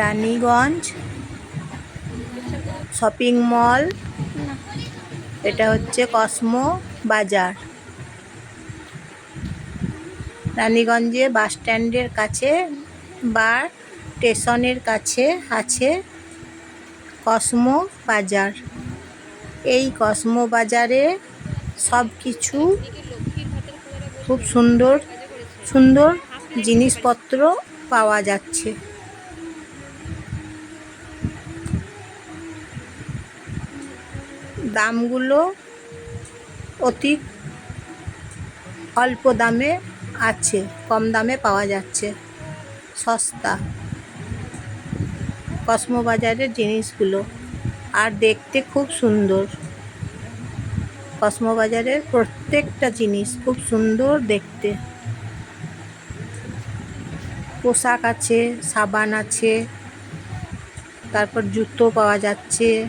Raniganj shopping mall এটা হচ্ছে Cosmo বাজার। রানীগঞ্জে বাস স্ট্যান্ডের কাছে বা স্টেশনের কাছে আছে কসমো বাজার। এই কসমো বাজারে সব কিছু খুব সুন্দর সুন্দর জিনিসপত্র পাওয়া যাচ্ছে। দামগুলো অতি অল্প দামে আছে, কম দামে পাওয়া যাচ্ছে। সস্তা। কসমো বাজারের জিনিসগুলো। আর দেখতে খুব সুন্দর। কসমো বাজারের প্রত্যেকটা জিনিস খুব সুন্দর দেখতে। পোশাক আছে, সাবান আছে, তারপর জুতো পাওয়া যাচ্ছে।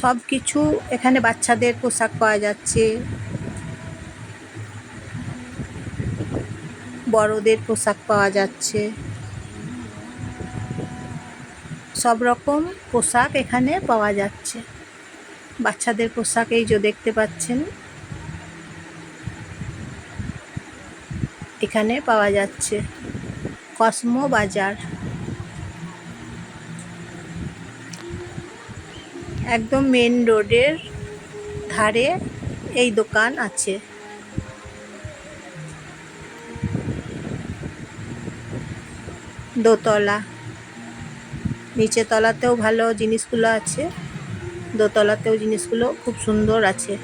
সব কিছু এখানে বাচ্চাদের পোশাক পাওয়া যাচ্ছে। বড়দের পোশাক পাওয়া যাচ্ছে। সব রকম পোশাক এখানে পাওয়া যাচ্ছে। বাচ্চাদের পোশাক এই যে দেখতে পাচ্ছেন। এখানে পাওয়া যাচ্ছে। কসমো বাজার। একদম মেন রোডের ধারে এই দোকান আছে। দোতলা। নিচে তলাতেও ভালো জিনিসগুলো আছে, দোতলাতেও জিনিসগুলো খুব সুন্দর আছে।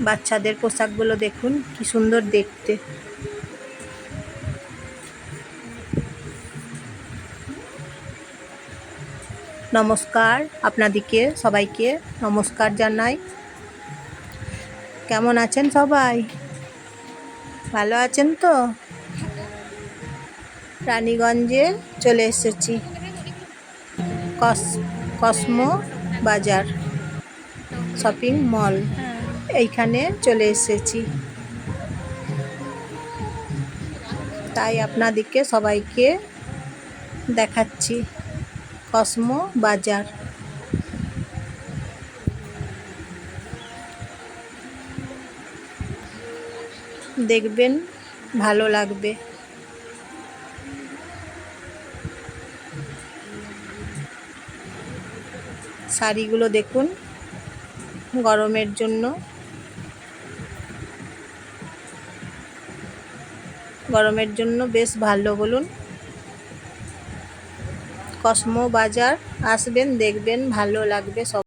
বাচ্চাদের পোশাকগুলো দেখুন, কি সুন্দর দেখতে। নমস্কার, আপনাদিকে সবাইকে নমস্কার জানাই। কেমন আছেন সবাই? ভালো আছেন তো? রানীগঞ্জে চলে এসেছি। কস, কসমো বাজার, শপিং মল। এইখানে চলে এসেছি। তাই আপনাদেরকে সবাইকে দেখাচ্ছি কসমো বাজার। দেখবেন ভালো লাগবে। শাড়িগুলো দেখুন। গরমের জন্য। গরমের জন্য বেশ ভালো বলুন। কসমো বাজার আসবেন দেখবেন ভালো লাগবে সব।